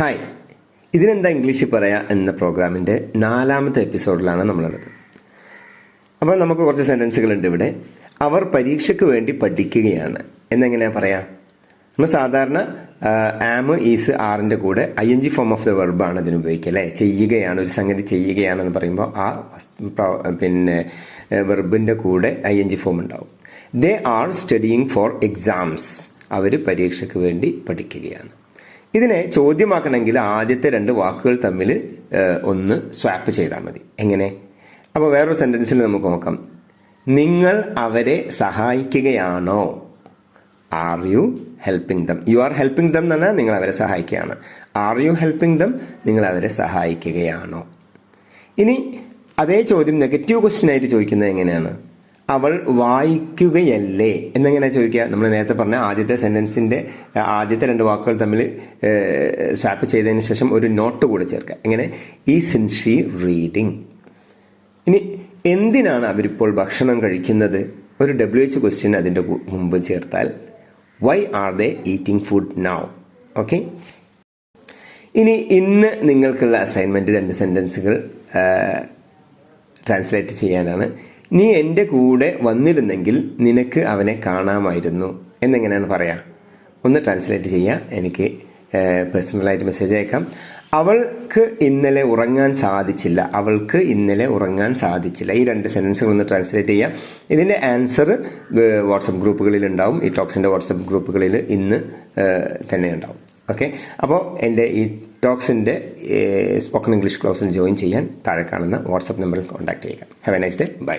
Hi. ഇതിനെന്താ ഇംഗ്ലീഷിൽ പറയാ എന്ന പ്രോഗ്രാമിന്റെ നാലാമത്തെ എപ്പിസോഡിലാണ് നമ്മളുള്ളത്. അപ്പോൾ നമുക്ക് കുറച്ച് സെന്റൻസുകൾ ഉണ്ട് ഇവിടെ. അവർ പരീക്ഷയ്ക്ക് വേണ്ടി പഠിക്കുകയാണ്. എന്നെങ്ങനെയാ പറയാ? നമ്മൾ സാധാരണ ആം ഈസ് ആറിന്റെ കൂടെ I N G form of the വെർബാണ് അതിന് ഉപയോഗിക്കുക അല്ലേ? ചെയ്യുകയാണ് ഒരു സംഗതി ചെയ്യുകയാണെന്ന് പറയുമ്പോൾ ആ പിന്നെ വെർബിന്റെ കൂടെ ഐ എൻ ജി ഫോം ഉണ്ടാവും. They are studying for exams അവർ പരീക്ഷയ്ക്ക് വേണ്ടി പഠിക്കുകയാണ്. ഇതിനെ ചോദ്യമാക്കണമെങ്കിൽ ആദ്യത്തെ രണ്ട് വാക്കുകൾ തമ്മിൽ ഒന്ന് സ്വാപ്പ് ചെയ്താൽ മതി. എങ്ങനെ? അപ്പോൾ വേറൊരു സെന്റൻസിൽ നമുക്ക് നോക്കാം. നിങ്ങൾ അവരെ സഹായിക്കുകയാണോ? Are you helping them you are helping them എന്ന് പറഞ്ഞാൽ നിങ്ങൾ അവരെ സഹായിക്കുകയാണ്. ആർ യു ഹെൽപ്പിംഗ് ദം നിങ്ങൾ അവരെ സഹായിക്കുകയാണോ? ഇനി അതേ ചോദ്യം നെഗറ്റീവ് ക്വസ്റ്റ്യൻ ആയിട്ട് ചോദിക്കുന്നത് എങ്ങനെയാണ്? അവൾ വായിക്കുകയല്ലേ? എന്നിങ്ങനെ ചോദിക്കുക? നമ്മൾ നേരത്തെ പറഞ്ഞ ആദ്യത്തെ സെന്റൻസിന്റെ ആദ്യത്തെ രണ്ട് വാക്കുകൾ തമ്മിൽ സ്വാപ്പ് ചെയ്തതിന് ശേഷം ഒരു നോട്ട് കൂടെ ചേർക്കുക. എങ്ങനെ? ഈ സിൻ ഷീ റീഡിങ് ഇനി എന്തിനാണ് അവരിപ്പോൾ ഭക്ഷണം കഴിക്കുന്നത്? ഒരു ഡബ്ല്യു എച്ച് ക്വസ്റ്റ്യൻ അതിന്റെ മുമ്പ് ചേർത്താൽ. Why are they eating food now okay ഇനി ഇന്ന് നിങ്ങൾക്കുള്ള അസൈൻമെന്റ് രണ്ട് സെന്റൻസുകൾ ട്രാൻസ്ലേറ്റ് ചെയ്യാനാണ്. നീ എന്റെ കൂടെ വന്നിരുന്നെങ്കിൽ നിനക്ക് അവനെ കാണാമായിരുന്നു. എന്നെങ്ങനെയാണ് പറയാ? ഒന്ന് ട്രാൻസ്ലേറ്റ് ചെയ്യാം. എനിക്ക് പേഴ്സണലായിട്ട് മെസ്സേജ് അയക്കാം. അവൾക്ക് ഇന്നലെ ഉറങ്ങാൻ സാധിച്ചില്ല. അവൾക്ക് ഇന്നലെ ഉറങ്ങാൻ സാധിച്ചില്ല. ഈ രണ്ട് സെന്റൻസുകൾ ഒന്ന് ട്രാൻസ്ലേറ്റ് ചെയ്യാം. ഇതിന്റെ ആൻസർ വാട്സപ്പ് ഗ്രൂപ്പുകളിൽ ഉണ്ടാവും. ഈ ടോക്സിന്റെ വാട്സപ്പ് ഗ്രൂപ്പുകളിൽ ഇന്ന് തന്നെ ഉണ്ടാവും. ഓക്കെ അപ്പോൾ എന്റെ ഈ ടോക്സിന്റെ സ്പോക്കൺ ഇംഗ്ലീഷ് ക്ലാസ്സിൽ ജോയിൻ ചെയ്യാൻ താഴെ കാണുന്ന വാട്സപ്പ് നമ്പറിൽ കോൺടാക്ട് ചെയ്യുക. Have a nice day bye